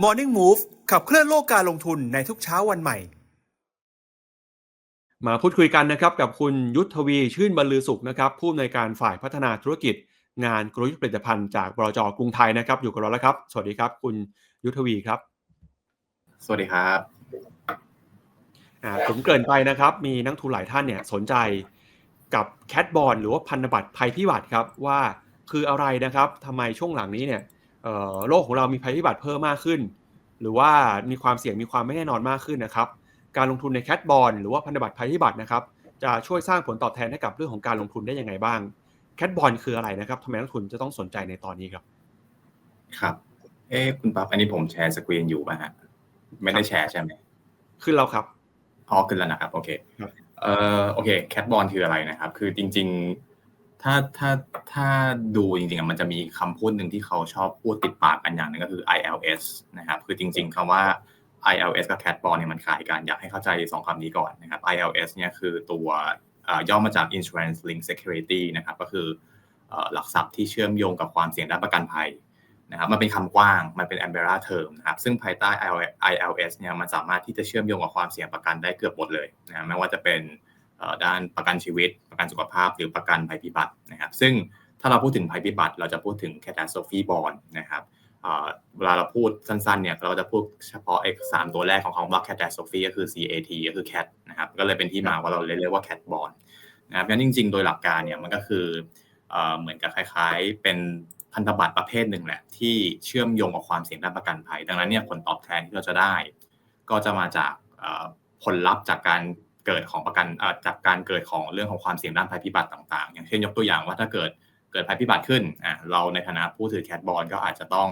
Morning Move ขับเคลื่อนโลกการลงทุนในทุกเช้าวันใหม่ มาพูดคุยกันนะครับกับคุณยุทธวีชื่นบรรลือสุขนะครับผู้อำนวยการฝ่ายพัฒนาธุรกิจ งานกลยุทธ์ผลิตภัณฑ์จากบลจกรุงไทยนะครับ อยู่กับเราแล้วครับ สวัสดีครับ คุณยุทธวีครับ สวัสดีครับอ่าผมเกริ่นไปนะครับ มีนักทุนหลายท่านเนี่ยสนใจกับแคดบอลหรือว่าพันธบัตรภัยพิบัติครับว่าคืออะไรนะครับทำไมช่วงหลังนี้เนี่ยเอ่อ โลกของเรามีภัยพิบัติเพิ่มมากขึ้น หรือว่ามีความเสี่ยงมีความไม่แน่นอนมากขึ้นนะครับ การลงทุนในแคดบอลหรือว่าพันธบัตรภัยพิบัตินะครับ จะช่วยสร้างผลตอบแทนให้กับเรื่องของการลงทุนได้ยังไงบ้างแคดบอลคืออะไรนะครับทำไมนักทุนจะต้องสนใจในตอนนี้ครับ ครับเอ้คุณปั๊บอันนี้ผมแชร์สกรีนอยู่ป่ะฮะไม่ได้แชร์ใช่ไหมขึ้นแล้วครับอ๋อขึ้นแล้วนะครับโอเคครับเอ่อโอเคแคทบอลคืออะไรนะครับ คือจริง ๆ ถ้าถ้าถ้าดูจริงๆมันจะมีคำพูดหนึ่งที่เขาชอบพูดติดปากกันอย่างหนึงก็คือ ILS นะครับคือจริง ๆคำว่า ILS กับ Cat Bond เนี่ยมันคล้ายกันอยากให้เข้าใจสองคำนี้ก่อนนะครับ ILS เนี่ยคือตัวย่อมาจาก Insurance Linked Security นะครับก็คือหลักทรัพย์ที่เชื่อมโยงกับความเสี่ยงด้านประกันภัยนะครับมันเป็นคำกว้างมันเป็น umbrella term นะครับซึ่งภายใต้ ILS เนี่ยมันสามารถที่จะเชื่อมโยงกับความเสี่ยงประกันได้เกือบหมดเลยนะไม่ว่าจะเป็น ด้านประกันชีวิต ประกันสุขภาพ หรือประกันภัยพิบัตินะครับ ซึ่งถ้าเราพูดถึงภัยพิบัติเราจะพูดถึง catastrophe bond นะครับเวลาเราพูดสั้นๆเนี่ยเราจะพูดเฉพาะเอกสามตัวแรกของคำว่า catastrophe ก็คือ CAT ก็คือ cat นะครับก็เลยเป็นที่มาว่าเราเรียกว่า cat bond นะครับงั้นจริง ๆ โดยหลักการเนี่ยมันก็คือเอเหมือนกับคล้ายๆ เป็นพันธบัตรประเภทหนึ่งแหละที่เชื่อมโยงกับความเสี่ยงด้านประกันภัย ดังนั้นเนี่ยผลตอบแทนที่เราจะได้ ก็จะมาจากผลลัพธ์จากการ เกิดของประกันเอ่อจากการเกิดของเรื่องของความเสี่ยงด้านภัยพิบัติต่างๆ อย่างเช่นยกตัวอย่างว่าถ้าเกิดเกิดภัยพิบัติขึ้นอะเราในฐานะผู้ถือแคดบอลก็อาจจะต้อง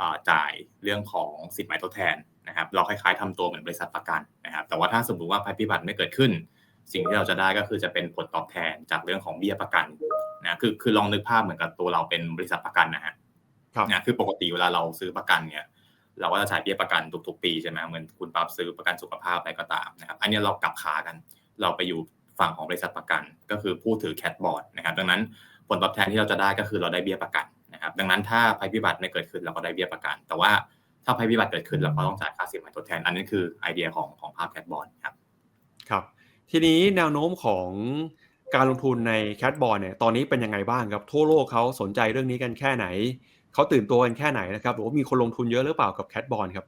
อ่าจ่ายเรื่องของสิทธิ์หมายทดแทนนะครับ เราคล้ายๆทำตัวเหมือนบริษัทประกันนะครับ แต่ว่าถ้าสมมติว่าภัยพิบัติไม่เกิดขึ้น สิ่งที่เราจะได้ก็คือจะเป็นผลตอบแทนจากเรื่องของเบี้ยประกันนะคือคือลองนึกภาพเหมือนกับตัวเราเป็นบริษัทประกันนะฮะครับนะคือปกติเวลาเราซื้อประกันเนี่ย เราก็จะจ่ายเบี้ยประกันทุกๆ ปีใช่ไหมเหมือนคุณปรับซื้อประกันสุขภาพอะไรก็ตามนะครับ อันนี้เรากลับขากัน เราไปอยู่ฝั่งของบริษัทประกัน ก็คือผู้ถือแคดบอร์ดนะครับ ดังนั้นผลตอบแทนที่เราจะได้ก็คือเราได้เบี้ยประกันนะครับ ดังนั้นถ้าภัยพิบัติไม่เกิดขึ้นเราก็ได้เบี้ยประกัน แต่ว่าถ้าภัยพิบัติเกิดขึ้นเราก็ต้องจ่ายค่าสินไหมทดแทน อันนี้คือไอเดียของของภาพแคดบอร์ดครับ ครับ ทีนี้แนวโน้มของการลงทุนในแคดบอลเนี่ย ตอนนี้เป็นยังไงบ้างครับ ทั่วโลกเขาสนใจเรื่องนี้กันแค่ไหน เขาตื่นตัวกันแค่ไหนนะครับหรือว่ามีคนลงทุนเยอะหรือเปล่ากับแคดบอลครับ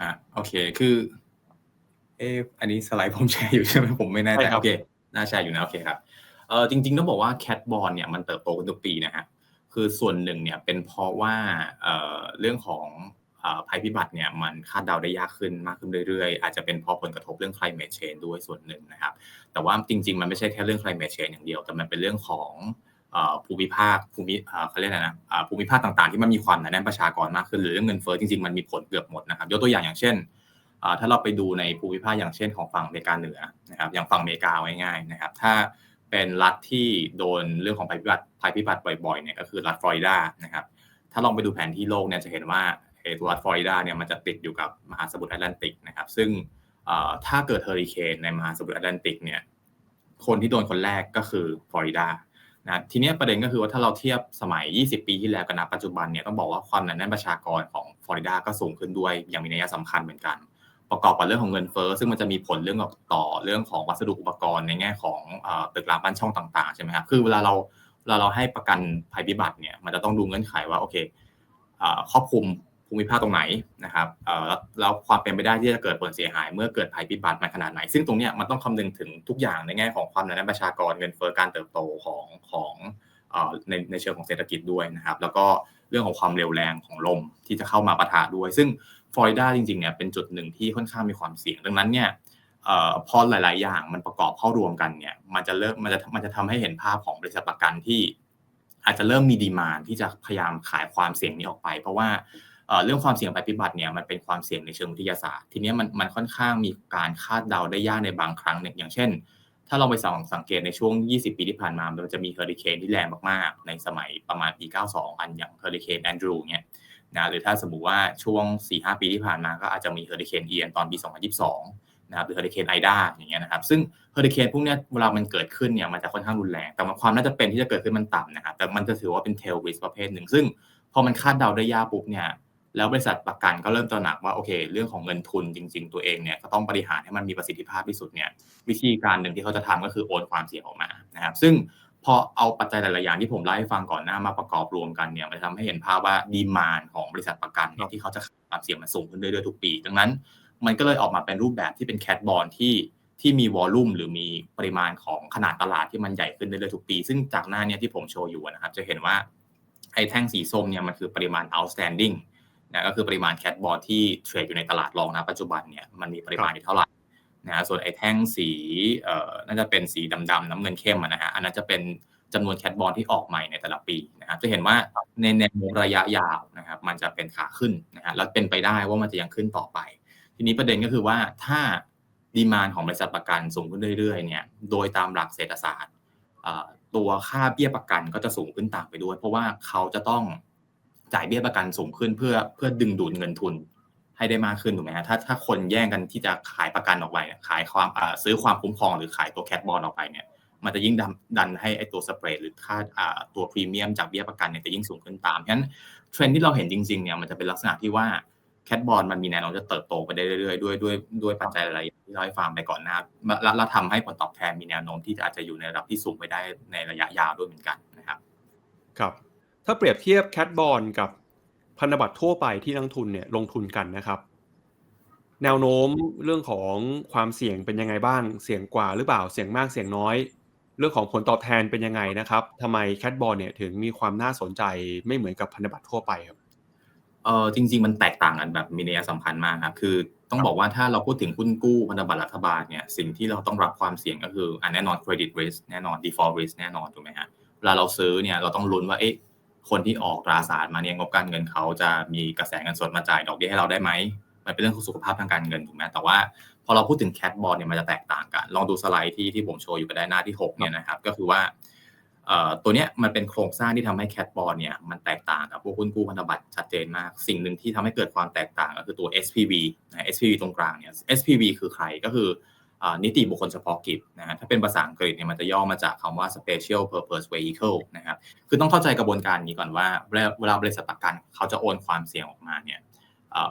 อะโอเคคือเอออันนี้สไลด์ผมแชร์อยู่ใช่ไหมผมไม่แน่ใช่ใจครับโอเคน่าแชร์อยู่นะโอเคครับเออจริงๆต้องบอกว่าแคทบอลเนี่ยมันเติบโตขึ้นทุกปีนะฮะคือส่วนหนึ่งเนี่ยเป็นเพราะว่าเอ่อเรื่องของเอ่อภัยพิบัติเนี่ยมันคาดเดาได้ยากขึ้นมากขึ้นเรื่อยๆ อาจจะเป็นเพราะผลกระทบเรื่อง climate change ด้วยส่วนหนึ่งนะครับ แต่ว่าจริงๆ มันไม่ใช่แค่เรื่อง climate change อย่างเดียว แต่มันเป็นเรื่องของเอ่อ ภูมิภาคภูมิเขาเรียกอะไรนะภูมิภาคต่างๆ ที่มันมีความหนาแน่นประชากรมากขึ้นหรือเรื่องเงินเฟ้อจริงๆมันมีผลเกือบหมดนะครับยกตัวอย่างอย่างเช่นถ้าเราไปดูในภูมิภาคอย่างเช่นของฝั่งอเมริกาเหนือนะครับอย่างฝั่งอเมริกาเอาง่ายๆนะครับ ถ้าเป็นรัฐที่โดนเรื่องของภัยพิบัติภัยพิบัติบ่อยๆเนี่ยก็คือรัฐฟลอริดานะครับถ้าลองไปดูแผนที่โลกเนี่ยจะเห็นว่าเอตัวรัฐฟลอริดาเนี่ยมันจะติดอยู่กับมหาสมุทรแอตแลนติกนะครับ ซึ่งถ้าเกิดเฮอริเคนในมหาสมุทรแอตแลนติกเนี่ยคนที่โดนคนแรกก็คือฟลอริดา นะทีนี้ประเด็นก็คือว่าถ้าเราเทียบสมัย 20 ปีที่แล้วกับณปัจจุบันเนี่ยต้องบอกว่าความหนาแน่นประชากรของฟลอริดาก็สูงขึ้นด้วยอย่างมีนัยสำคัญเหมือนกัน ประกอบกับเรื่องของเงินเฟ้อซึ่งมันจะมีผลเรื่องต่อเรื่องของวัสดุอุปกรณ์ในแง่ของอตึกรามบ้านช่องต่างๆใช่ไหมครับคือเวลาเราเวลาเราให้ประกันภัยพิบัติเนี่ยมันจะต้องดูเงื่อนไขว่าโอเคครอบคลุม ภูมิภาคตรงไหนนะครับแล้วความเป็นไปได้ที่จะเกิดผลเสียหายเมื่อเกิดภัยพิบัติมาขนาดไหน ซึ่งตรงนี้มันต้องคำนึงถึงทุกอย่างในแง่ของความหนาแน่นประชากรเงินเฟ้อการเติบโตของของในในเชิงของเศรษฐกิจด้วยนะครับ แล้วก็เรื่องของความเร็วแรงของลมที่จะเข้ามาปะทะด้วย ซึ่งฟลอริดาจริงๆเนี่ยเป็นจุดหนึ่งที่ค่อนข้างมีความเสี่ยง ดังนั้นเนี่ยพอหลายๆ อย่างมันประกอบเข้ารวมกันเนี่ยมันจะเริ่มมันจะมันจะทำให้เห็นภาพของบริษัทประกันที่อาจจะเริ่มมีดีมานที่จะพยายามขายความเสี่ยงนี้ออกไป เพราะว่า เรื่องความเสี่ยงภัยพิบัติเนี่ยมันเป็นความเสี่ยงในเชิงวิทยาศาสตร์ ทีนี้มันมันค่อนข้างมีการคาดเดาได้ยากในบางครั้งเนี่ยอย่างเช่น ถ้าเราไปส่องสังเกตในช่วง 20 ปีที่ผ่านมามันจะมีเฮอริเคนที่แรงมากๆ ในสมัยประมาณปี 92 อันอย่างเฮอริเคนแอนดรูเนี่ยนะหรือถ้าสมมุติว่าช่วง 4-5 ปีที่ผ่านมาก็อาจจะมีเฮอริเคนเอียนตอนปี 2022 นะครับหรือเฮอริเคนไอดาอย่างเงี้ยนะครับซึ่งเฮอริเคนพวกเนี้ยเวลามันเกิดขึ้นเนี่ยมันจะค่อนข้างรุนแรง แต่ความน่าจะเป็นที่จะเกิดขึ้นมันต่ำนะครับแต่มันจะถือว่าเป็นเทลริสประเภทหนึ่งซึ่งพอมันคาดเดาได้ยากปุ๊บเนี่ย แล้วบริษัทประกันก็เริ่มตระหนักว่าโอเค เรื่องของเงินทุนจริง ๆ ตัวเองเนี่ยก็ต้องบริหารให้มันมีประสิทธิภาพที่สุดเนี่ยวิธีการหนึ่งที่เขาจะทำก็คือโอนความเสี่ยงออกมานะครับซึ่งพอเอาปัจจัยหลายๆอย่างที่ผมเล่าให้ฟังก่อนหน้ามาประกอบรวมกันเนี่ยมันทำให้เห็นภาพว่าดีมานของบริษัทประกันเนี่ยที่เขาจะขายความเสี่ยงมันสูงขึ้นเรื่อยๆทุกปี ดังนั้น มันก็เลยออกมาเป็นรูปแบบที่เป็นแคดบอลที่ที่มีวอลลุ่มหรือมีปริมาณของขนาดตลาดที่มันใหญ่ขึ้นเรื่อยๆทุกปี ซึ่งจากหน้าเนี้ยที่ผมโชว์อยู่นะครับจะเห็นว่าไอ้แท่งสีส้มเนี่ยมันคือปริมาณ outstanding นะก็คือปริมาณแคดบอลที่เทรดอยู่ในตลาดรองนะปัจจุบันเนี่ยมันมีปริมาณอยู่เท่าไหร่นะส่วนไอ้แท่งสีเอ่อน่าจะเป็นสีดำๆน้ำเงินเข้มนะฮะอันนั้นจะเป็นจำนวนแคดบอลที่ออกใหม่ในแต่ละปีนะครับจะเห็นว่าในแนวระยะยาวนะครับมันจะเป็นขาขึ้นนะฮะแล้วเป็นไปได้ว่ามันจะยังขึ้นต่อไป ทีนี้ประเด็นก็คือว่าถ้าดีมานของบริษัทประกันสูงขึ้นเรื่อยๆเนี่ยโดยตามหลักเศรษฐศาสตร์ตัวค่าเบี้ยประกันก็จะสูงขึ้นตามไปด้วย เพราะว่าเขาจะต้อง จ่ายเบี้ยประกันสูงขึ้นเพื่อเพื่อดึงดูดเงินทุนให้ได้มากขึ้นถูกไหมฮะถ้าถ้าคนแย่งกันที่จะขายประกันออกไปขายความซื้อความคุ้มครองหรือขายตัวแคทบอลออกไปเนี่ยมันจะยิ่งดันดันให้ไอตัวสเปรดหรือค่าตัวพรีเมียมจากเบี้ยประกันเนี่ยจะยิ่งสูงขึ้นตามเพราะฉะนั้นเทรนที่เราเห็นจริงๆเนี่ยมันจะเป็นลักษณะที่ว่าแคทบอลมันมีแนวโน้มจะเติบโตไปได้เรื่อยๆด้วยด้วยด้วยปัจจัยอะไรที่เราให้ฟังไปก่อนหน้าแล้วทำให้ผลตอบแทนมีแนวโน้มที่อาจจะอยู่ในระดับที่สูงไปได้ในระยะยาวด้วยเหมือนกันนะครับ ครับ ถ้าเปรียบเทียบแคทบอลกับพันธบัตรทั่วไปที่นักทุนเนี่ยลงทุนกันนะครับ แนวโน้มเรื่องของความเสี่ยงเป็นยังไงบ้าง เสี่ยงกว่าหรือเปล่าเสี่ยงมากเสี่ยงน้อย เรื่องของผลตอบแทนเป็นยังไงนะครับทำไมแคทบอลเนี่ยถึงมีความน่าสนใจไม่เหมือนกับพันธบัตรทั่วไปครับเออจริง ๆ มันแตกต่างกันแบบมีนัยสำคัญมากครับคือต้องบอกว่าถ้าเราพูดถึงหุ้นกู้พันธบัตรรัฐบาลเนี่ยสิ่งที่เราต้องรับความเสี่ยงก็คืออันแน่นอน credit risk แน่นอน default risk แน่นอนถูกไหมฮะเวลาเราซื้อเนี่ยเราต้องลุ้นว่าเอ๊ะ คนที่ออกตราสารมาเนี่ยงบการเงินเขาจะมีกระแสเงินสดมาจ่ายดอกเบี้ยให้เราได้ไหมมันเป็นเรื่องของสุขภาพทางการเงินถูกไหมแต่ว่าพอเราพูดถึงแคทบอลเนี่ยมันจะแตกต่างกัน ลองดูสไลด์ที่ที่ผมโชว์อยู่ไปได้หน้าที่6เนี่ยนะครับก็คือว่าตัวเนี้ยมันเป็นโครงสร้างที่ทำให้แคทบอลเนี่ยมันแตกต่างกับพวกหุ้นกู้พันธบัตรชัดเจนมาก สิ่งหนึ่งที่ทำให้เกิดความแตกต่างก็คือตัว SPV นะ SPV ตรงกลางเนี่ย SPV คือใครก็คือ นิติบุคคลเฉพาะกิจนะฮะถ้าเป็นภาษาอังกฤษเนี่ยมันจะย่อมาจากคำว่า special purpose vehicle นะครับคือต้องเข้าใจกระบวนการนี้ก่อนว่าเวลาบริษัทประกันเขาจะโอนความเสี่ยงออกมาเนี่ย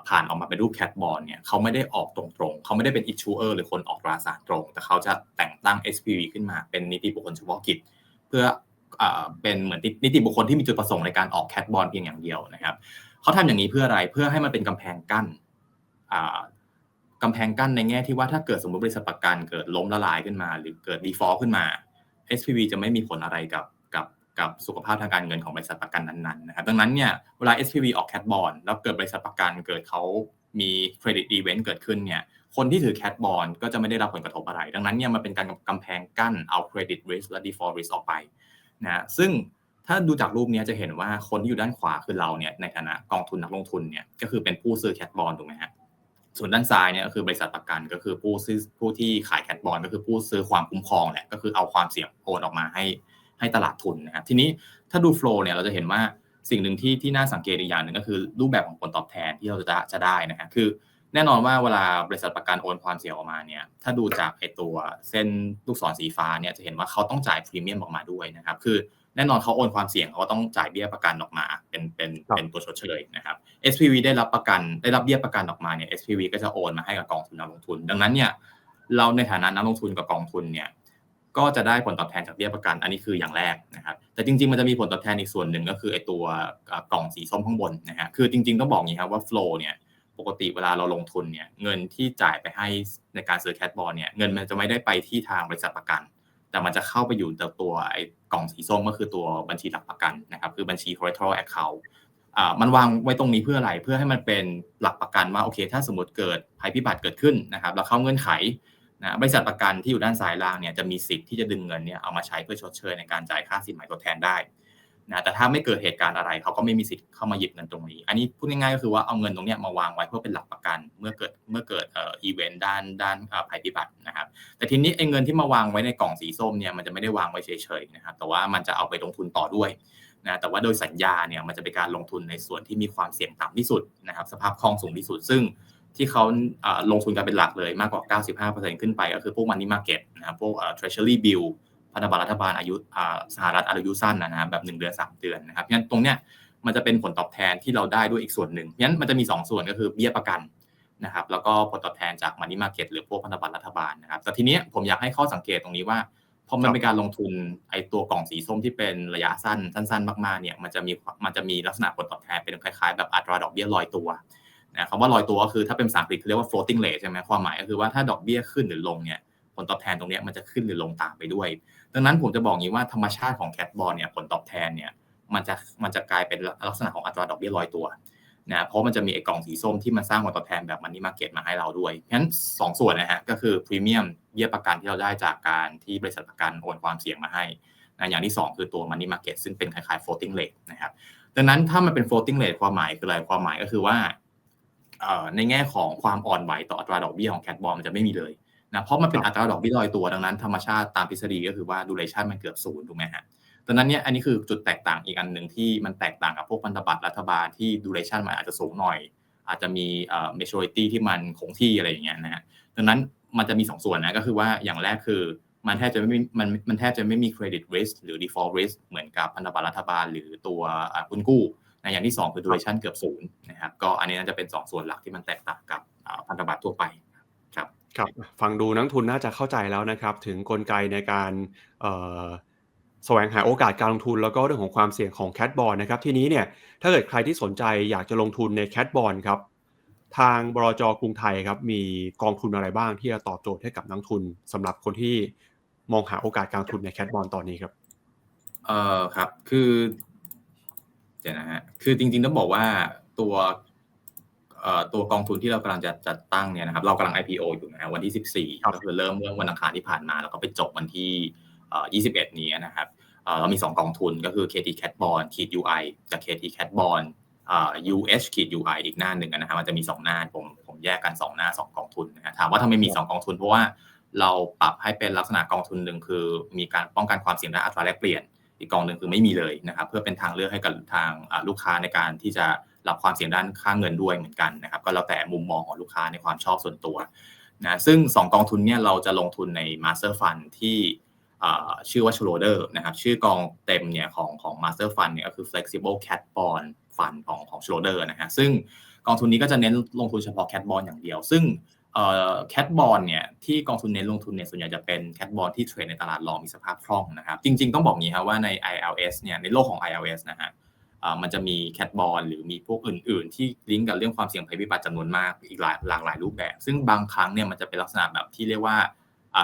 ผ่านออกมาเป็นรูปแคทบอลเนี่ยเขาไม่ได้ออกตรงๆ เขาไม่ได้เป็น issuer หรือคนออกตราสารตรง แต่เขาจะแต่งตั้ง SPV ขึ้นมาเป็นนิติบุคคลเฉพาะกิจ เพื่อเป็นเหมือนนิติบุคคลที่มีจุดประสงค์ในการออกแคทบอลเพียงอย่างเดียวนะครับเขาทำอย่างนี้เพื่ออะไรเพื่อให้มันเป็นกำแพงกั้น กำแพงกั้นในแง่ที่ว่าถ้าเกิดสมมติบริษัทประกันเกิดล้มละลายขึ้นมา หรือเกิด default ขึ้นมา SPV จะไม่มีผลอะไรกับกับกับสุขภาพทางการเงินของบริษัทประกันนั้นๆนะครับดังนั้นเนี่ยเวลา SPV ออกแคทบอลแล้วเกิดบริษัทประกันเกิดเขามีเครดิตอีเวนต์เกิดขึ้นเนี่ยคนที่ถือแคทบอลก็จะไม่ได้รับผลกระทบอะไร ดังนั้นเนี่ยมันเป็นการกำแพงกั้นเอาเครดิตริสและ default risk ออกไปนะซึ่งถ้าดูจากรูปนี้จะเห็นว่าคนที่อยู่ด้านขวาคือเราเนี่ยในฐานะกองทุนนักลงทุนเนี่ยก็คือเป็นผู้ซื้อแคทบอลถูกไหมฮะ ส่วนด้านซ้ายเนี่ยก็คือบริษัทประกันก็คือผู้ซื้อผู้ที่ขายแคทบอลก็คือผู้ซื้อความคุ้มครองแหละก็คือเอาความเสี่ยงโอนออกมาให้ให้ตลาดทุนนะครับทีนี้ถ้าดูโฟล์เนี่ยเราจะเห็นว่าสิ่งหนึ่งที่ที่น่าสังเกตอีกอย่างหนึ่งก็คือรูปแบบของผลตอบแทนที่เราจะจะได้นะฮะคือแน่นอนว่าเวลาบริษัทประกันโอนความเสี่ยงออกมาเนี่ยถ้าดูจากไอตัวเส้นลูกศรสีฟ้าเนี่ยจะเห็นว่าเขาต้องจ่ายพรีเมียมออกมาด้วยนะครับคือ แน่นอนเขาโอนความเสี่ยงเขาก็ต้องจ่ายเบี้ยประกันออกมา เป็นเป็นเป็นตัวชดเชยนะครับ SPV ได้รับประกันได้รับเบี้ยประกันออกมาเนี่ย SPV ก็จะโอนมาให้กับกองทุนนักลงทุน ดังนั้นเนี่ยเราในฐานะนักลงทุนกับกองทุนเนี่ยก็จะได้ผลตอบแทนจากเบี้ยประกัน อันนี้คืออย่างแรกนะครับ แต่จริงๆ มันจะมีผลตอบแทนอีกส่วนหนึ่งก็คือไอ้ตัวกล่องสีส้มข้างบนนะฮะ คือจริงๆ ต้องบอกอย่างนี้ครับว่า flow เนี่ย ปกติเวลาเราลงทุนเนี่ย เงินที่จ่ายไปให้ในการซื้อแคทบอลเนี่ย เงินมันจะไม่ได้ไปที่ทางบริษัทประกัน แต่มันจะเข้าไปอยู่แต่ตัวไอ้กล่องสีส้มก็คือตัวบัญชีหลักประกันนะครับ คือบัญชี collateral account อ่ามันวางไว้ตรงนี้เพื่ออะไร เพื่อให้มันเป็นหลักประกันว่าโอเค ถ้าสมมติเกิดภัยพิบัติเกิดขึ้นนะครับ แล้วเข้าเงื่อนไขนะบริษัทประกันที่อยู่ด้านซ้ายล่างเนี่ยจะมีสิทธิ์ที่จะดึงเงินเนี่ยเอามาใช้เพื่อชดเชยในการจ่ายค่าสินไหมทดแทนได้ นะแต่ถ้าไม่เกิดเหตุการณ์อะไรเขาก็ไม่มีสิทธิ์เข้ามาหยิบเงินตรงนี้ อันนี้พูดง่ายๆก็คือว่าเอาเงินตรงนี้มาวางไว้เพื่อเป็นหลักประกัน เมื่อเกิดเมื่อเกิดเอ่ออีเวนต์ด้านด้านภัยพิบัตินะครับ แต่ทีนี้ไอ้เงินที่มาวางไว้ในกล่องสีส้มเนี่ยมันจะไม่ได้วางไว้เฉยๆนะครับแต่ว่ามันจะเอาไปลงทุนต่อด้วยนะแต่ว่าโดยสัญญาเนี่ยมันจะเป็นการลงทุนในส่วนที่มีความเสี่ยงต่ำที่สุดนะครับ สภาพคล่องสูงที่สุด ซึ่งที่เขาลงทุนกันเป็นหลักเลยมากกว่า 95%ขึ้นไปก็คือพวกมันนี่มาเก็ตนะครับพวก treasury bill พันธบัตรรัฐบาลอายุสหรัฐอายุสั้นนะฮะแบบ1เดือน3 เดือนนะครับงั้นตรงเนี้ยมันจะเป็นผลตอบแทนที่เราได้ด้วยอีกส่วนหนึ่งงั้นมันจะมี 2 ส่วนก็คือเบี้ยประกันนะครับแล้วก็ผลตอบแทนจากมันนี่มาเก็ตหรือพวกพันธบัตรรัฐบาลนะครับแต่ทีเนี้ยผมอยากให้ข้อสังเกตตรงนี้ว่าพอมันเป็นการลงทุนไอตัวกล่องสีส้มที่เป็นระยะสั้นสั้น ๆ มากๆเนี่ยมันจะมีมันจะมีลักษณะผลตอบแทนเป็นคล้ายๆ แบบอัตราดอกเบี้ยลอยตัวนะคำว่าลอยตัวก็คือถ้าเป็นภาษาอังกฤษเขาเรียกว่า floating rate ใช่ไหมความหมายก็คือว่าถ้าดอกเบี้ยขึ้นหรือลงเนี่ยผลตอบแทนตรงนี้มันจะขึ้นหรือลงตามไปด้วย ดังนั้นผมจะบอกงี้ว่าธรรมชาติของแคทบอลเนี่ยผลตอบแทนเนี่ยมันจะมันจะกลายเป็นลักษณะของอัตราดอกเบี้ยลอยตัวนะเพราะมันจะมีไอ้กล่องสีส้มที่มันสร้างผลตอบแทนแบบมันนี่มาเก็ตมาให้เราด้วยเพราะฉะนั้นสองส่วนนะฮะก็คือพรีเมียมเบี้ยประกันที่เราได้จากการที่บริษัทประกันโอนความเสี่ยงมาให้นะอย่างที่ 2 คือตัวมันนี่มาเก็ตซึ่งเป็นคล้ายๆ floating rate นะครับดังนั้นถ้ามันเป็น floating rate ความหมายคืออะไรความหมายก็คือว่าในแง่ของความอ่อนไหวต่ออัตราดอกเบี้ยของแคทบอลมันจะไม่มีเลย นะเพราะมันเป็นอัตราดอกเบี้ยลอยตัวดังนั้นธรรมชาติตามทฤษฎีก็คือว่าดูเรชั่นมันเกือบศูนย์ถูกไหมฮะดังนั้นเนี่ยอันนี้คือจุดแตกต่างอีกอันหนึ่งที่มันแตกต่างกับพวกพันธบัตรรัฐบาลที่ดูเรชั่นมันอาจจะสูงหน่อย อาจจะมีเอ่อ maturity ที่มันคงที่อะไรอย่างเงี้ยนะฮะดังนั้นมันจะมี 2 ส่วนนะก็คือว่าอย่างแรกคือมันแทบจะไม่มันมันแทบจะไม่มี credit risk หรือ default risk เหมือนกับพันธบัตรรัฐบาลหรือตัวคุณกู้นะอย่างที่ 2 คือ duration เกือบศูนย์นะครับก็อันนี้น่าจะเป็น 2 ส่วนหลักที่มันแตกต่างกับพันธบัตรทั่วไป ครับ ฟังดูนักทุนน่าจะเข้าใจแล้วนะครับ ถึงกลไกในการแสวงหาโอกาสการลงทุนแล้วก็เรื่องของความเสี่ยงของแคทบอลนะครับ ทีนี้เนี่ยถ้าเกิดใครที่สนใจอยากจะลงทุนในแคทบอลครับ ทางบรจกรุงไทยครับ มีกองทุนอะไรบ้างที่จะตอบโจทย์ให้กับนักทุนสำหรับคนที่มองหาโอกาสการลงทุนในแคทบอลตอนนี้ครับ เออครับคือเดี๋ยวนะฮะคือจริงๆต้องบอกว่าตัว ตัวกองทุนที่เรากำลังจะจัดตั้งเนี่ยนะครับเรากำลัง IPO อยู่นะวันที่ 14 ก็คือเริ่มเมื่อวันอังคารที่ผ่านมา แล้วก็ไปจบวันที่ 21 นี้นะครับเรามี 2 กองทุนก็คือ KT Cat Bond ขีด UI กับ KT Cat Bond UH ขีด UI อีกหน้าหนึ่งนะครับมันจะมี 2 หน้าผมผมแยกกัน 2 หน้า 2 กองทุนนะถามว่าทำไมมี 2 กองทุน เพราะว่าเราปรับให้เป็นลักษณะกองทุนหนึ่งคือ มีการป้องกันความเสี่ยงด้านอัตราแลกเปลี่ยน อีกกองหนึ่งคือไม่มีเลยนะครับเพื่อเป็นทางเลือกให้กับทางลูกค้าในการที่จะ รับความเสี่ยงด้านค่าเงินด้วยเหมือนกันนะครับ ก็แล้วแต่มุมมองของลูกค้าในความชอบส่วนตัวนะซึ่ง 2 กองทุนเนี่ยเราจะลงทุนใน Master Fund ที่ชื่อว่า Schroder นะครับชื่อกองเต็มเนี่ยของของ Master Fund เนี่ยก็คือ Flexible Cat Bond Fund ของของ Schroder นะฮะซึ่งกองทุนนี้ก็จะเน้นลงทุนเฉพาะ Cat Bond อย่างเดียว ซึ่งแคทบอลเนี่ยที่กองทุนเน้นลงทุนเนี่ยส่วนใหญ่จะเป็นแคทบอลที่เทรดในตลาดรองมีสภาพคล่องนะครับ จริง ๆ ต้องบอกงี้ครับว่าใน ILS เนี่ยในโลกของ ILS นะฮะ มันจะมีแคทบอลหรือมีพวกอื่น ๆ ที่ลิงก์กับเรื่องความเสี่ยงภัยพิบัติจำนวนมากอีกหลายหลากหลายรูปแบบ ซึ่งบางครั้งเนี่ยมันจะเป็นลักษณะแบบที่เรียกว่า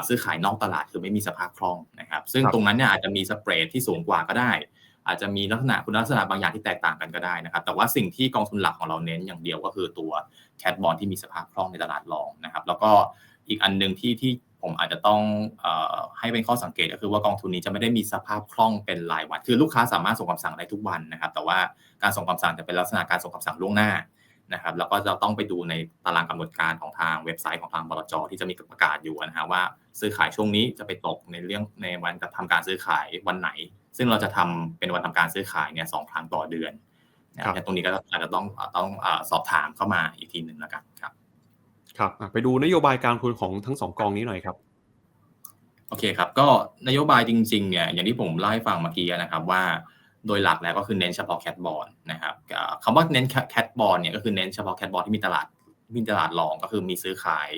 ซื้อขายนอกตลาดคือไม่มีสภาพคล่องนะครับ ซึ่งตรงนั้นเนี่ยอาจจะมีสเปรดที่สูงกว่าก็ได้ อาจจะมีลักษณะคุณลักษณะบางอย่างที่แตกต่างกันก็ได้นะครับ แต่ว่าสิ่งที่กองทุนหลักของเราเน้นอย่างเดียวก็คือตัวแคทบอลที่มีสภาพคล่องในตลาดรองนะครับ แล้วก็อีกอันหนึ่งที่ที่ ผมอาจจะต้องอให้เป็นข้อสังเกตก็คือว่ากองทุนนี้จะไม่ได้มีสภาพคล่องเป็นรายวัน คือลูกค้าสามารถส่งคำสั่งได้ทุกวันนะครับ แต่ว่าการส่งคำสั่งจะเป็นลักษณะการส่งคำสั่งล่วงหน้านะครับ แล้วก็จะต้องไปดูในตารางกำหนดการของทางเว็บไซต์ของทางบลจที่จะมีประกาศอยู่นะฮะว่าซื้อขายช่วงนี้จะไปตกในเรื่องในวันจะทำการซื้อขายวันไหน ซึ่งเราจะทำเป็นวันทำการซื้อขายเนี่ยสองครั้งต่อเดือนนะตรงนี้ก็อาจจะต้องต้องสอบถามเข้ามาอีกทีหนึ่งแล้วกันครับ ครับไปดูนโยบายการลงทุนของทั้งสองกองนี้หน่อยครับโอเคครับก็นโยบายจริงๆเนี่ยอย่างที่ผมเล่าให้ฟังเมื่อกี้นะครับว่าโดยหลักแล้วก็คือเน้นเฉพาะแคทบอลนะครับคำว่าเน้นแคทบอลเนี่ยก็คือเน้นเฉพาะแคทบอลที่มีตลาดมีตลาดรองก็คือมีซื้อขาย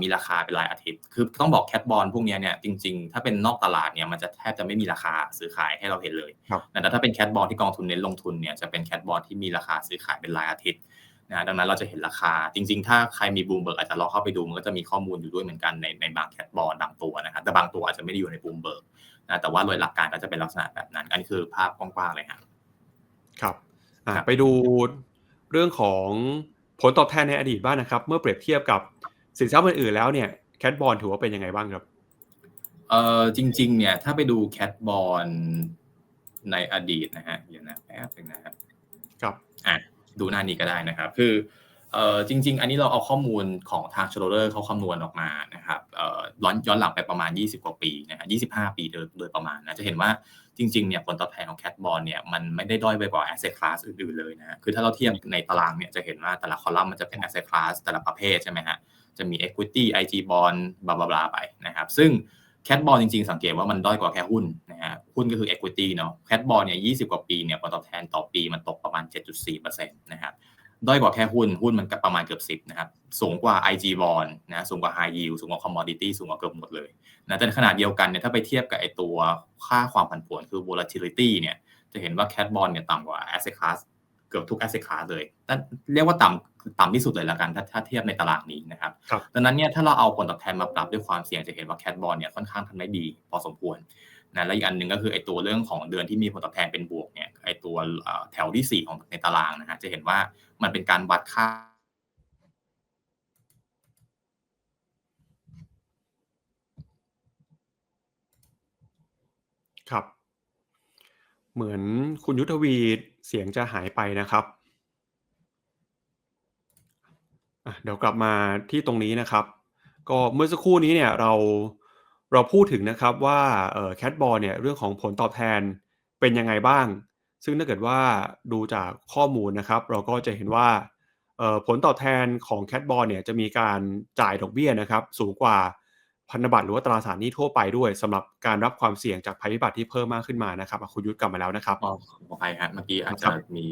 มีราคาเป็นรายอาทิตย์ คือต้องบอกแคทบอลพวกนี้เนี่ยจริงๆ ถ้าเป็นนอกตลาดเนี่ยมันจะแทบจะไม่มีราคาซื้อขายให้เราเห็นเลยแต่ถ้าเป็นแคทบอลที่กองทุนเน้นลงทุนเนี่ยจะเป็นแคทบอลที่มีราคาซื้อขายเป็นรายอาทิตย์ นะดังนั้นเราจะเห็นราคาจริง ๆ ถ้าใครมีบูมเบิร์กอาจจะลองเข้าไปดูมันก็จะมีข้อมูลอยู่ด้วยเหมือนกันในในบางแคทบอลบางตัวนะครับแต่บางตัวอาจจะไม่ได้อยู่ในบูมเบิร์กนะแต่ว่าโดยหลักการก็จะเป็นลักษณะแบบนั้น อันนี้คือภาพกว้างๆเลยครับครับไปดูเรื่องของผลตอบแทนในอดีตบ้างนะครับ เมื่อเปรียบเทียบกับสินทรัพย์อื่นๆแล้วเนี่ยแคทบอลถือว่าเป็นยังไงบ้างครับเออจริง ๆ เนี่ยถ้าไปดูแคทบอลในอดีตนะฮะเดี๋ยวนะแป๊บนึงนะครับครับอะ ดูหน้านี้ก็ได้นะครับ คือเออจริง ๆ อันนี้เราเอาข้อมูลของทางชโรเลอร์เขาคำนวณออกมานะครับเออย้อนย้อนหลังไปประมาณ 20 กว่าปีนะฮะ25 ปีโดยโดยประมาณนะจะเห็นว่าจริงๆเนี่ยผลตอบแทนของแคทบอลเนี่ยมันไม่ได้ด้อยไปกว่า asset class อื่นๆเลยนะคือถ้าเราเทียบในตารางเนี่ยจะเห็นว่าแต่ละคอลัมน์มันจะเป็น asset class แต่ละประเภทใช่ไหมฮะจะมี equity IG bond บลาบลาไปนะครับซึ่ง แคทบอลจริงๆ สังเกตว่ามันด้อยกว่าแค่หุ้นนะฮะหุ้นก็คือ equity เนาะแคทบอลเนี่ย20กว่าปีเนี่ยผลตอบแทนต่อปีมันตกประมาณ 7.4%นะครับด้อยกว่าแค่หุ้น หุ้นมันก็ประมาณเกือบ 10นะครับสูงกว่า IG bond นะสูงกว่า high yield สูงกว่า commodity สูงกว่าเกือบหมดเลยนะแต่ในขณะเดียวกันเนี่ยถ้าไปเทียบกับไอตัวค่าความผันผวนคือ volatility เนี่ยจะเห็นว่าแคทบอลเนี่ยต่ำกว่า asset class เกือบทุก asset class เลยแต่เรียกว่าต่ำต่ำที่สุดเลยละกันถ้าถ้าเทียบในตลาดนี้นะครับครับดังนั้นเนี่ยถ้าเราเอาผลตอบแทนมาปรับด้วยความเสี่ยงจะเห็นว่าแคทบอลเนี่ยค่อนข้างทำได้ดี พอสมควรนะและอีกอันหนึ่งก็คือไอ้ตัวเรื่องของเดือนที่มีผลตอบแทนเป็นบวกเนี่ยไอ้ตัวเอ่อแถวที่ 4 ของในตารางนะฮะจะเห็นว่ามันเป็นการวัดค่าครับ เหมือนคุณยุทธวี เสียงจะหายไปนะครับเดี๋ยวกลับมาที่ตรงนี้นะครับ ก็เมื่อสักครู่นี้เนี่ยเราเราพูดถึงนะครับว่าแคทบอลเนี่ยเรื่องของผลตอบแทนเป็นยังไงบ้าง ซึ่งถ้าเกิดว่าดูจากข้อมูลนะครับ เราก็จะเห็นว่าผลตอบแทนของแคทบอลเนี่ยจะมีการจ่ายดอกเบี้ยนะครับ สูงกว่า พันธบัตรหรือว่าตราสารหนี้ทั่วไปด้วยสำหรับการรับความเสี่ยงจากภัยพิบัติที่เพิ่มมากขึ้นมานะครับอะคุณยุทธกลับมาแล้วนะครับอ๋อขออภัยฮะเมื่อกี้อาจครัจะบมี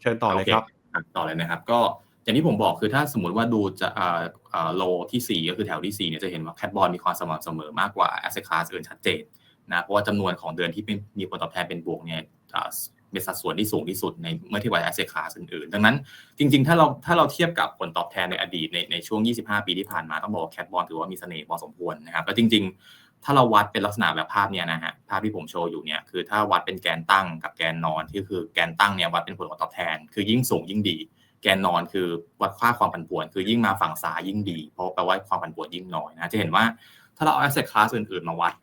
เชิญต่อเลยครับโอะต่อเลยนะครับ ก็อย่างที่ผมบอกคือถ้าสมมติว่าดูจะเอ่อเอ่อโลที่ 4 ก็คือแถวที่ 4 เนี่ยจะเห็นว่าแคทบอลมีความสม่ำเสมอมากกว่า asset class อื่นชัดเจนนะเพราะว่าจำนวนของเดือนที่เป็นมีผลตอบแทนเป็นบวกเนี่ยอ่า เป็นสัดส่วนที่สูงที่สุดในเมื่อเทียบกับ asset class อื่นๆ ดังนั้นจริง ๆ ถ้าเราถ้าเราเทียบกับผลตอบแทนในอดีตในในช่วง 25 ปีที่ผ่านมาต้องบอกว่าแคทบอลถือว่ามีเสน่ห์พอสมควรนะครับแล้วจริง ๆ ถ้าเราวัดเป็นลักษณะแบบภาพเนี่ยนะฮะภาพที่ผมโชว์อยู่เนี่ยคือถ้าวัดเป็นแกนตั้งกับแกนนอนที่คือแกนตั้งเนี่ยวัดเป็นผลตอบแทน คือยิ่งสูงยิ่งดี แกนนอนคือวัดค่าความผันผวน คือยิ่งมาฝั่งซ้ายยิ่งดี เพราะแปลว่าความผันผวนยิ่งน้อยนะจะเห็นว่าถ้าเราเอา asset class อื่นๆ มาวัด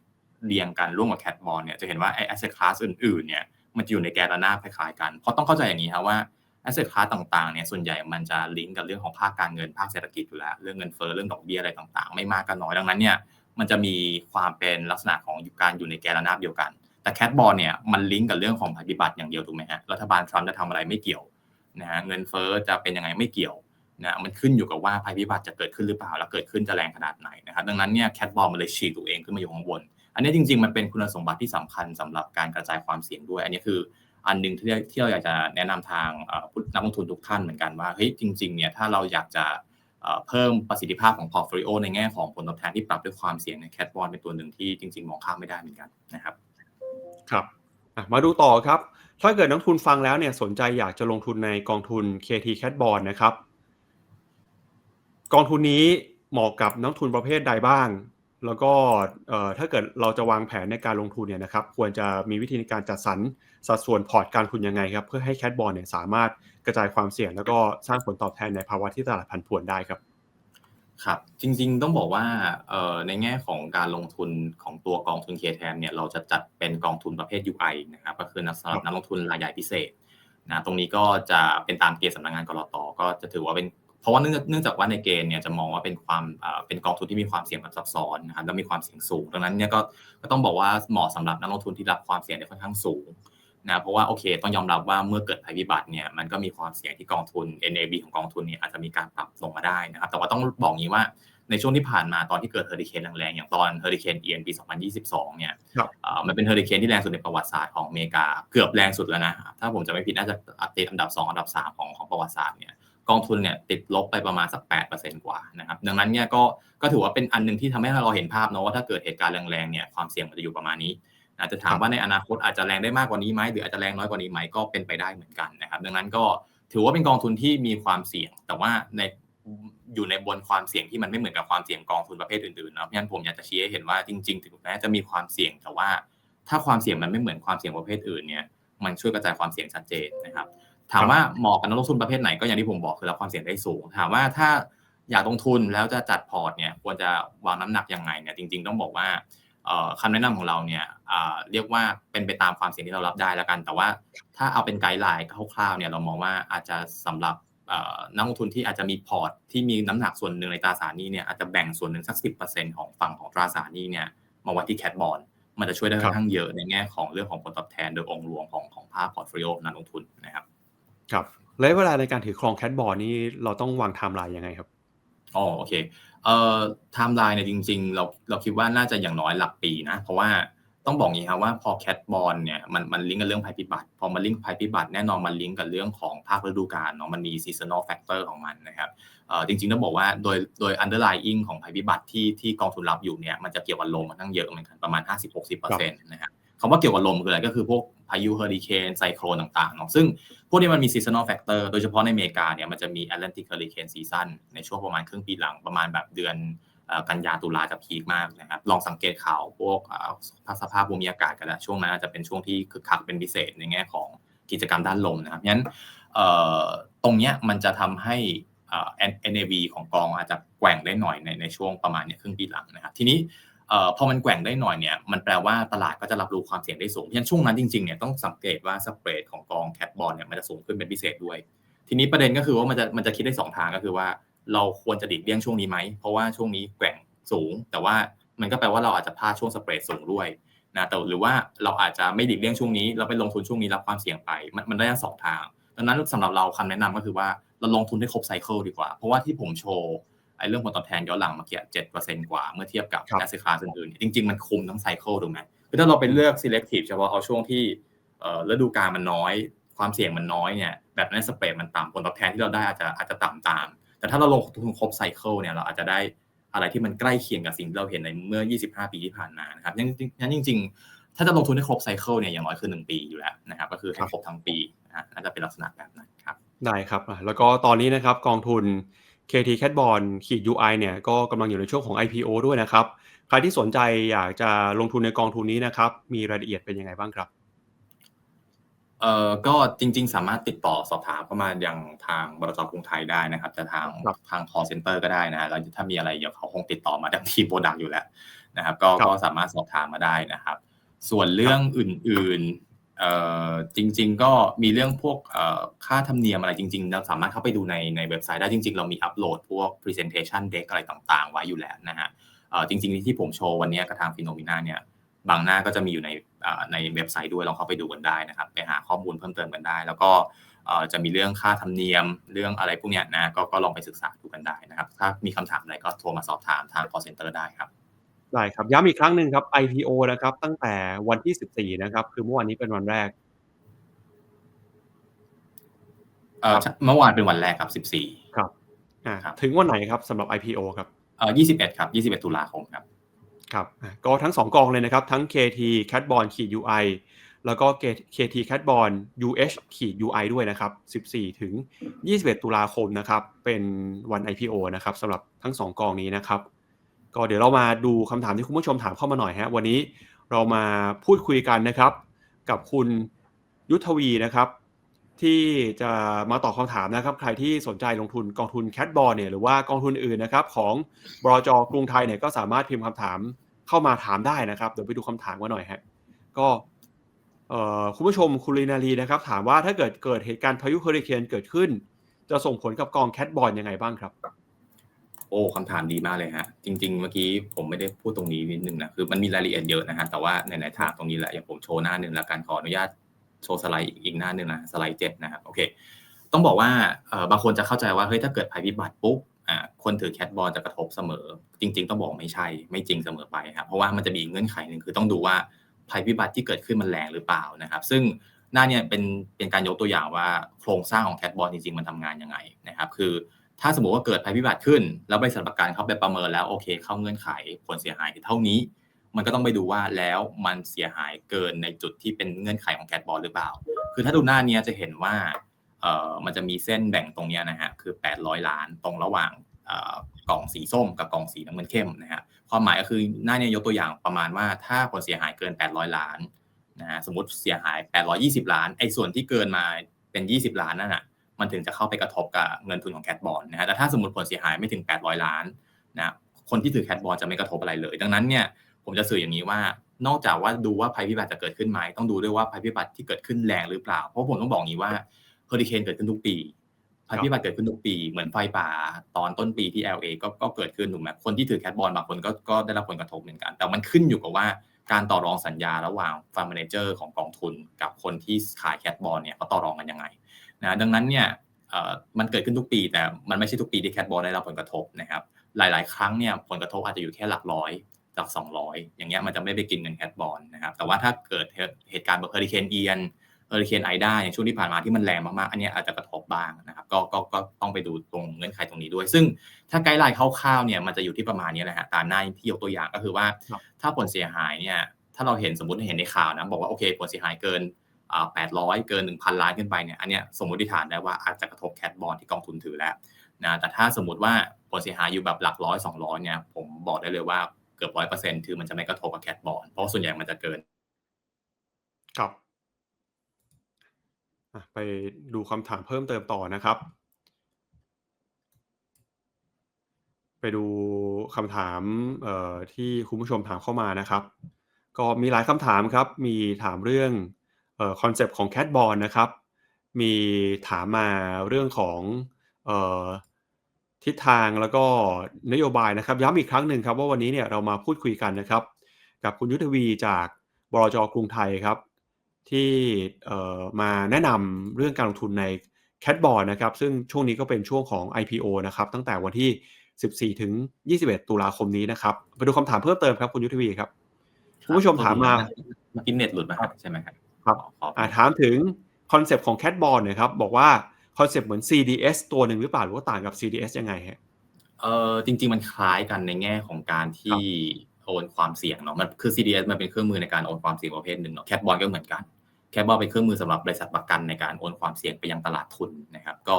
เรียงกันร่วมกับแคทบอลเนี่ยจะเห็นว่าไอ้ asset class อื่นๆเนี่ย มันจะอยู่ในแกนระนาบคล้ายๆกันเพราะต้องเข้าใจอย่างนี้ครับว่า asset class ต่างๆเนี่ยส่วนใหญ่มันจะลิงก์กับเรื่องของภาคการเงินภาคเศรษฐกิจอยู่แล้ว เรื่องเงินเฟ้อเรื่องดอกเบี้ยอะไรต่างๆ ไม่มากก็น้อยดังนั้นเนี่ยมันจะมีความเป็นลักษณะของการอยู่ในแกนระนาบเดียวกัน แต่แคทบอลเนี่ยมันลิงก์กับเรื่องของภัยพิบัติอย่างเดียวถูกไหมฮะรัฐบาลทรัมป์จะทำอะไรไม่เกี่ยวนะฮะเงินเฟ้อจะเป็นยังไงไม่เกี่ยวนะมันขึ้นอยู่กับว่าภัยพิบัติจะเกิดขึ้นหรือเปล่า แล้วเกิดขึ้นจะแรงขนาดไหนนะครับดังนั้นเนี่ยแคทบอลมันเลยฉีกตัวเองขึ้นมาอยู่ข้างบน อันนี้จริง ๆ มันเป็นคุณสมบัติที่สำคัญสำหรับการกระจายความเสี่ยงด้วย อันนี้คืออันหนึ่งที่ที่เราอยากจะแนะนำทางผู้นักลงทุนทุกท่านเหมือนกันว่าเฮ้ยจริงๆเนี่ยถ้าเราอยากจะเพิ่มประสิทธิภาพของพอร์ตโฟลิโอในแง่ของผลตอบแทนที่ปรับด้วยความเสี่ยงในแคทบอลเป็นตัวหนึ่งที่จริง ๆ มองข้ามไม่ได้เหมือนกันนะครับครับมาดูต่อครับ ถ้าเกิดนักทุนฟังแล้วเนี่ยสนใจอยากจะลงทุนในกองทุน KT Cat Bond นะครับ กองทุนนี้เหมาะกับนักทุนประเภทใดบ้าง แล้วก็เอ่อถ้าเกิดเราจะวางแผนในการลงทุนเนี่ยนะครับควรจะมีวิธีในการจัดสรรสัดส่วนพอร์ตการลงทุนยังไงครับเพื่อให้แคทบอลเนี่ยสามารถกระจายความเสี่ยง แล้วก็สร้างผลตอบแทนในภาวะที่ตลาดผันผวนได้ครับครับจริงๆต้องบอกว่าเอ่อในแง่ของการลงทุนของตัวกองทุน k t m เนี่ยเราจะจัดเป็นกองทุนประเภท UI นะครับก็คือสำหรับนักลงทุนรายใหญ่พิเศษนะตรงนี้ก็จะเป็นตามเกณฑ์สำนักงานกรตก็จะถือว่าเป็น เพราะว่าเนื่องเนื่องจากว่าในเกณฑ์เนี่ยจะมองว่าเป็นความเอ่อเป็นกองทุนที่มีความเสี่ยงแบบซับซ้อนนะครับและมีความเสี่ยงสูง ดังนั้นเนี่ยก็ก็ต้องบอกว่าเหมาะสำหรับนักลงทุนที่รับความเสี่ยงได้ค่อนข้างสูงนะเพราะว่าโอเคต้องยอมรับว่าเมื่อเกิดภัยพิบัติเนี่ยมันก็มีความเสี่ยงที่กองทุน NAV ของกองทุนเนี่ยอาจจะมีการปรับลงมาได้นะครับแต่ว่าต้องบอกงี้ว่าในช่วงที่ผ่านมาตอนที่เกิดเฮอริเคนแรงๆอย่างตอนเฮอริเคนเอียนปี 2022 เนี่ยครับเอ่อมันเป็นเฮอริเคนที่แรงสุดในประวัติศาสตร์ของอเมริกาเกือบแรงสุดแล้วนะถ้าผมจะไม่ผิดน่าจะอัปเดตอันดับ 2 อันดับ 3 ของของประวัติศาสตร์เนี่ย กองทุนเนี่ยติดลบไปประมาณสัก8%กว่านะครับดังนั้นเนี่ยก็ก็ถือว่าเป็นอันหนึ่งที่ทำให้เราเห็นภาพเนอะว่าถ้าเกิดเหตุการณ์แรงๆเนี่ยความเสี่ยงมันจะอยู่ประมาณนี้อาจจะถามว่าในอนาคตอาจจะแรงได้มากกว่านี้ไหมหรืออาจจะแรงน้อยกว่านี้ไหมก็เป็นไปได้เหมือนกันนะครับ ดังนั้นก็ถือว่าเป็นกองทุนที่มีความเสี่ยง แต่ว่าในอยู่ในบนความเสี่ยงที่มันไม่เหมือนกับความเสี่ยงกองทุนประเภทอื่นๆนะเพราะฉะนั้นผมอยากจะชี้ให้เห็นว่าจริงๆ ถึงแม้จะมีความเสี่ยงแต่ว่า ถ้าความเสี่ยงมันไม่เหมือนความเสี่ยงประเภทอื่นเนี่ยมันช่วยกระจายความเสี่ยงชัดเจนนะครับ ถามว่าเหมาะกับนักลงทุนประเภทไหนก็อย่างที่ผมบอกคือรับความเสี่ยงได้สูง ถามว่าถ้าอยากลงทุนแล้วจะจัดพอร์ตเนี่ยควรจะวางน้ำหนักยังไงเนี่ยจริง ๆ ต้องบอกว่าเอ่อคำแนะนำของเราเนี่ยเรียกว่าเป็นไปตามความเสี่ยงที่เรารับได้แล้วกัน แต่ว่าถ้าเอาเป็นไกด์ไลน์คร่าวๆเนี่ยเรามองว่าอาจจะสำหรับนักลงทุนที่อาจจะมีพอร์ตที่มีน้ำหนักส่วนหนึ่งในตราสารนี้เนี่ยอาจจะแบ่งส่วนหนึ่งสักสิของฝั่งของตราสารนี้เนี่ยมาไว้ที่แคทบอลมันจะช่วยได้ค่อนข้างเยอะในแง่ของเรื่องของผลตอบแทนโดยองค์รวมของของภาพพอร์ตโฟลิโอนักลงทุนนะครับ ครับ และเวลาในการถือครองแคทบอลนี่เราต้องวางไทม์ไลน์ยังไงครับอ๋อโอเคเอ่อไทม์ไลน์เนี่ยจริง ๆ เราเราคิดว่าน่าจะอย่างน้อยหลักปีนะ เพราะว่าต้องบอกงี้ครับว่าพอแคทบอลเนี่ยมันมันลิงก์กับเรื่องภัยพิบัติ พอมันลิงก์ภัยพิบัติแน่นอนมันลิงก์กับเรื่องของภาคฤดูกาลเนาะมันมี seasonal factor ของมันนะครับเอ่อจริงๆต้องบอกว่าโดยโดย underlying ของภัยพิบัติที่ที่กองทุนรับอยู่เนี่ยมันจะเกี่ยวกับลมมันทั้งเยอะเหมือนกันประมาณ 50-60%นะครับ คำว่าเกี่ยวกับลมคืออะไรก็คือพวกพายุเฮอริเคนไซโครนต่างๆเนาะซึ่งพวกนี้มันมี seasonal factor โดยเฉพาะในอเมริกาเนี่ยมันจะมี Atlantic Hurricane Season ในช่วงประมาณครึ่งปีหลังประมาณแบบเดือนกันยาตุลาจะพีคมากนะครับลองสังเกตข่าวพวกสภาพภูมิอากาศกันนะช่วงนั้นอาจจะเป็นช่วงที่คึกคักเป็นพิเศษในแง่ของกิจกรรมด้านลมนะครับงั้นตรงเนี้ยมันจะทำให้เอ่อ NAV ของกองอาจจะแกว่งได้หน่อยในในช่วงประมาณเนี่ยครึ่งปีหลังนะครับทีนี้ เอ่อพอมันแกว่งได้หน่อยเนี่ยมันแปลว่าตลาดก็จะรับรู้ความเสี่ยงได้สูงเพราะฉะนั้นช่วงนั้นจริงๆเนี่ยต้องสังเกตว่าสเปรดของกองแคทบอลเนี่ยมันจะสูงขึ้นเป็นพิเศษด้วย ทีนี้ประเด็นก็คือว่ามันจะมันจะคิดได้สองทางก็คือว่า เราควรจะดิกเลี่ยงช่วงนี้ไหมเพราะว่าช่วงนี้แกว่งสูง แต่ว่ามันก็แปลว่าเราอาจจะพลาดช่วงสเปรดสูงด้วยนะแต่หรือว่าเราอาจจะไม่ดิกเลี่ยงช่วงนี้เราไปลงทุนช่วงนี้รับความเสี่ยงไป มันมันได้ทั้งสองทางดังนั้นสำหรับเราคำแนะนำก็คือว่าเราลงทุนให้ครบไซเคิลดีกว่า เพราะว่าที่ผมโชว์ ไอ้เรื่องผลตอบแทนย้อนหลังเมื่อกี้เจ็ดเปอร์เซ็นต์กว่าเมื่อเทียบกับครับแอสเซทคลาสอื่นๆจริงๆ มันคุมทั้งไซเคิลถูกไหมคือถ้าเราไปเลือก selective เฉพาะเอาช่วงที่เอ่อฤดูกาลมันน้อย ความเสี่ยงมันน้อยเนี่ยแบบนั้นสเปรดมันต่ำผลตอบแทนที่เราได้อาจจะอาจจะต่ำตาม แต่ถ้าเราลงทุนครบไซเคิลเนี่ยเราอาจจะได้อะไรที่มันใกล้เคียงกับสิ่งที่เราเห็นในเมื่อ 25 ปีที่ผ่านมานะครับงั้นงั้นจริง ๆ ถ้าจะลงทุนให้ครบไซเคิลเนี่ยอย่างน้อยคือ 1 ปีอยู่แล้วนะครับก็คือให้ครบทั้งปีนะน่าจะเป็นลักษณะแบบนั้นครับได้ครับอะแล้วก็ตอนนี้นะครับกองทุน KT c a t b o n ขีด UI เนี่ยก็กำลังอยู่ในช่วงของ IPO ด้วยนะครับ ใครที่สนใจอยากจะลงทุนในกองทุนนี้นะครับ มีรายละเอียดเป็นยังไงบ้างครับ เอ่อ ก็จริง ๆ สามารถติดต่อสอบถามเข้ามายังทางบริษัทกรุงไทยได้นะครับ จะทางครับทาง call center ก็ได้นะแล้วถ้ามีอะไรเดี๋ยวเขาคงติดต่อมาจากทีมโปรดักต์อยู่แล้วนะครับ ก็ครับก็สามารถสอบถามมาได้นะครับ ส่วนเรื่องอื่นๆเอ่อ จริง ๆ ก็มีเรื่องพวกค่าธรรมเนียมอะไรจริงๆเราสามารถเข้าไปดูในในเว็บไซต์ได้จริง ๆ เรามีอัปโหลดพวก presentation deck อะไรต่างๆ ไว้อยู่แล้วนะฮะจริง ๆ ที่ผมโชว์วันนี้กับทางฟิโนมิน่าเนี่ยบางหน้าก็จะมีอยู่ในในเว็บไซต์ด้วยลองเข้าไปดูกันได้นะครับ ไปหาข้อมูลเพิ่มเติมกันได้ แล้วก็จะมีเรื่องค่าธรรมเนียมเรื่องอะไรพวกเนี้ยนะก็ก็ลองไปศึกษาดูกันได้นะครับ ถ้ามีคำถามอะไรก็โทรมาสอบถามทาง call center ได้ครับ ได้ครับย้ำอีกครั้งหนึ่งครับ IPO นะครับ ตั้งแต่วันที่ 14 นะครับ คือเมื่อวานนี้เป็นวันแรกเอ่อครับเมื่อวานเป็นวันแรกครับ 14 ครับอ่าครับถึงวันไหนครับสำหรับ IPO ครับเอ่อ21 ครับ 21 ตุลาคมครับครับอะก็ทั้ง 2 กองเลยนะครับ ทั้ง KT c a t b o n ขีด UI แล้วก็ KT c a t b o n UH ขีด UI ด้วยนะครับ 14 ถึง 21 ตุลาคมนะครับ เป็นวัน IPO นะครับสำหรับทั้ง 2 กองนี้นะครับ ก็เดี๋ยวเรามาดูคำถามที่คุณผู้ชมถามเข้ามาหน่อยฮะวันนี้เรามาพูดคุยกันนะครับ กับคุณยุทธวีนะครับ ที่จะมาตอบคำถามนะครับ ใครที่สนใจลงทุนกองทุนแคทบอลเนี่ยหรือว่ากองทุนอื่นนะครับ ของบรจกรุงไทยเนี่ยก็สามารถพิมพ์คำถามเข้ามาถามได้นะครับเดี๋ยวไปดูคำถามกันหน่อยฮะก็คุณผู้ชมคุณลีนารีนะครับ ถามว่าถ้าเกิดเกิดเหตุการณ์พายุเฮอริเคนเกิดขึ้น จะส่งผลกับกองแคทบอลยังไงบ้างครับ โอ้คำถามดีมากเลยฮะ จริง ๆ เมื่อกี้ผมไม่ได้พูดตรงนี้นิดนึงนะคือมันมีรายละเอียดเยอะนะฮะแต่ว่าในไหนๆถามตรงนี้แหละอย่างผมโชว์หน้าหนึ่งแล้วกันขออนุญาตโชว์สไลด์อีกอีกหน้าหนึ่งนะสไลด์เจ็ดนะครับโอเค ต้องบอกว่าบางคนจะเข้าใจว่าเฮ้ยถ้าเกิดภัยพิบัติปุ๊บคนถือแคทบอลจะกระทบเสมอ จริง ๆ ต้องบอกไม่ใช่ ไม่จริงเสมอไปครับเพราะว่ามันจะมีเงื่อนไขหนึ่งคือต้องดูว่าภัยพิบัติที่เกิดขึ้นมันแรงหรือเปล่านะครับ ซึ่งหน้าเนี่ยเป็นเป็นการยกตัวอย่างว่าโครงสร้างของแคทบอลจริงๆ มันทำงานยังไงนะครับ คือ ถ้าสมมติว่าเกิดภัยพิบัติขึ้น แล้วบริษัทประกันเขาไปประเมินแล้วโอเค เข้าเงื่อนไขผลเสียหายเท่านี้ มันก็ต้องไปดูว่าแล้วมันเสียหายเกินในจุดที่เป็นเงื่อนไขของแคทบอลหรือเปล่า คือถ้าดูหน้านี้จะเห็นว่าเอ่อมันจะมีเส้นแบ่งตรงนี้นะฮะคือ 800 ล้านตรงระหว่างเอ่อกล่องสีส้มกับกล่องสีน้ำเงินเข้มนะฮะความหมายก็คือหน้านี้ยกตัวอย่างประมาณว่าถ้าผลเสียหายเกิน 800 ล้านนะฮะสมมติเสียหาย 820 ล้านไอ้ส่วนที่เกินมาเป็น 20 ล้านนั่นน่ะ มันถึงจะเข้าไปกระทบกับเงินทุนของแคทบอลนะฮะแต่ถ้าสมมติผลเสียหายไม่ถึง 800 ล้านนะคนที่ถือแคทบอลจะไม่กระทบอะไรเลย ดังนั้นเนี่ยผมจะสื่ออย่างนี้ว่านอกจากว่าดูว่าภัยพิบัติจะเกิดขึ้นไหมต้องดูด้วยว่าภัยพิบัติที่เกิดขึ้นแรงหรือเปล่า เพราะผมต้องบอกงี้ว่าเฮอริเคนเกิดขึ้นทุกปีภัยพิบัติเกิดขึ้นทุกปีเหมือนไฟป่าตอนต้นปีที่ LA ก็ก็เกิดขึ้นถูกไหมคนที่ถือแคทบอลบางคนก็ก็ได้รับผลกระทบเหมือนกัน แต่มันขึ้นอยู่กับว่าการต่อรองสัญญาระหว่างฟาร์ม m ม n เจอร์ของกองทุน กับคนที่ขายแคทบอลเนี่ยเขาต่อรองกันยังไง นะดังนั้นเนี่ยเอ่อมันเกิดขึ้นทุกปี แต่มันไม่ใช่ทุกปีที่แคทบอลได้รับผลกระทบนะครับหลาย ๆ ครั้งเนี่ยผลกระทบอาจจะอยู่แค่หลักร้อยจาก 200 อย่างเงี้ยมันจะไม่ไปกินเงินแคทบอลนะครับแต่ว่าถ้าเกิดเหตุการณ์แบบเฮอริเคนเอียนเฮอริเคนไอด้าอย่างช่วงที่ผ่านมาที่มันแรงมากๆ อันเนี้ยอาจจะกระทบบ้างนะครับก็ก็ก็ต้องไปดูตรงเงื่อนไขตรงนี้ด้วย ซึ่งถ้าไกด์ไลน์คร่าวๆเนี่ยมันจะอยู่ที่ประมาณนี้แหละฮะตามหน้าที่ยกตัวอย่างก็คือว่าครับถ้าผลเสียหายเนี่ยถ้าเราเห็นสมมติเห็นในข่าวนะบอกว่าโอเค ผลเสียหายเกินอ่า 800 เกิน 1,000 ล้านขึ้นไปเนี่ยอันเนี้ยสมมติฐานได้ว่าอาจจะกระทบแคทบอลที่กองทุนถือแล้วนะแต่ถ้าสมมติว่าผลเสียหายอยู่แบบหลักร้อยสองร้อยเนี่ยผมบอกได้เลยว่าเกือบร้อยเปอร์เซ็นต์คือมันจะไม่กระทบกับแคทบอลเพราะส่วนใหญ่มันจะเกิน ครับไปดูคำถามเพิ่มเติมต่อนะครับ ไปดูคำถามเอ่อที่คุณผู้ชมถามเข้ามานะครับ ก็มีหลายคำถามครับ มีถามเรื่อง คอนเซปต์ของแค t บอลนะครับ มีถามมาเรื่องของเอ่อทิศทางแล้วก็นโยบายนะครับ ย้ำอีกครั้งหนึ่งครับว่าวันนี้เนี่ยเรามาพูดคุยกันนะครับ กับคุณยุทธวีจากบลจกรุงไทยครับ ที่เอ่อมาแนะนำเรื่องการลงทุนในแค t บอลนะครับ ซึ่งช่วงนี้ก็เป็นช่วงของ IPO นะครับ ตั้งแต่วันที่ 14 ถึง 21 ตุลาคมนี้นะครับไปดูคำถามเพิ่มเติมครับคุณยุทธวีครับคุณผู้ชมถามมาเมื่อกี้เน็ตหลุดมาครับใช่ไหมครับ ครับขอขออ่าถามถึงคอนเซปต์ของแค t บอลนะครับ บอกว่าคอนเซปต์เหมือน CDS ตัวหนึ่งหรือเปล่า หรือว่าต่างกับ CDS ยังไงฮะเออจริง ๆ มันคล้ายกันในแง่ของการที่โอนความเสี่ยงเนาะมันคือ CDS มันเป็นเครื่องมือในการโอนความเสี่ยงประเภทหนึ่งเนาะแคทบอลก็เหมือนกันแคทบอลเป็นเครื่องมือสำหรับบริษัทประกันในการโอนความเสี่ยงไปยังตลาดทุนนะครับ ก็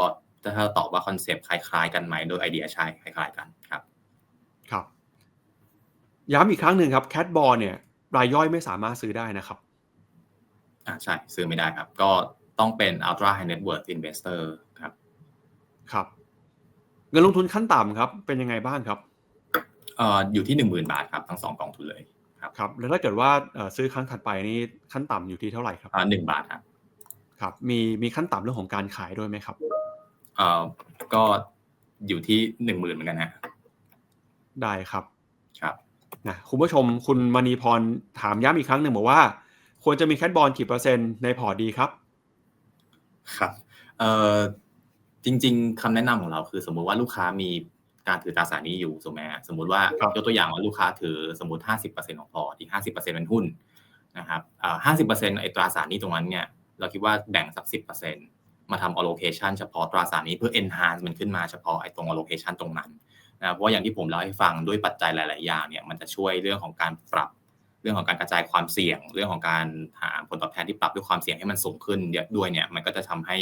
ถ้าตอบว่าคอนเซปต์คล้าย ๆ กันไหมโดยไอเดียใช่คล้าย ๆ กันครับครับย้ำอีกครั้งหนึ่งครับแค t บอลเนี่ยรายย่อยไม่สามารถซื้อได้นะครับ อ่าใช่ ซื้อไม่ได้ครับ ก็ต้องเป็น ultra high net worth investor ครับครับ เงินลงทุนขั้นต่ำครับ เป็นยังไงบ้างครับเอ่ออยู่ที่หนึ่งหมื่นบาทครับทั้งสองกองทุนเลยครับครับ แล้วถ้าเกิดว่าเอ่อซื้อครั้งถัดไปนี่ขั้นต่ำอยู่ที่เท่าไหร่ครับอ่าหนึ่งบาทครับครับ มีมีขั้นต่ำเรื่องของการขายด้วยไหมครับเอ่อก็อยู่ที่หนึ่งหมื่นเหมือนกันฮะได้ครับครับนะคุณผู้ชมคุณมณีพรถามย้ำอีกครั้งหนึ่งบอกว่า ควรจะมีแคทบอลกี่เปอร์เซ็นต์ในพอร์ตดีครับ ครับเอ่อจริง ๆคำแนะนำของเราคือ สมมุติว่าลูกค้ามีการถือตราสารหนี้อยู่ถูกไหมฮะสมมุติว่าครับยกตัวอย่างว่าลูกค้าถือสมมติ 50%ของพอร์ตอีก50%เป็นหุ้นนะครับอ่า50%ไอ้ตราสารหนี้ตรงนั้นเนี่ยเราคิดว่าแบ่งสัก10%มาทำ allocation เฉพาะตราสารหนี้เพื่อ enhance มันขึ้นมาเฉพาะไอ้ตรง allocation ตรงนั้นนะเพราะว่าอย่างที่ผมเล่าให้ฟังด้วยปัจจัยหลาย ๆ อย่างเนี่ยมันจะช่วยเรื่องของการปรับ เรื่องของการกระจายความเสี่ยง เรื่องของการหาผลตอบแทนที่ปรับด้วยความเสี่ยงให้มันสูงขึ้นเยอะด้วยเนี่ยมันก็จะทำให้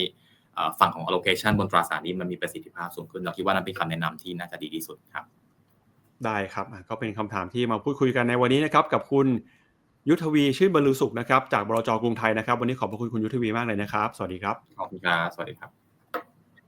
เอ่อฝั่งของ allocation บนตราสารหนี้มันมีประสิทธิภาพสูงขึ้น เราคิดว่านั่นเป็นคำแนะนำที่น่าจะดีที่สุดครับ ได้ครับอะก็เป็นคำถามที่มาพูดคุยกันในวันนี้นะครับกับคุณยุทธวีชื่นบรรลือสุขนะครับจากบลจกรุงไทยนะครับ วันนี้ขอบพระคุณคุณยุทธวีมากเลยนะครับ สวัสดีครับขอบคุณครับสวัสดีครับ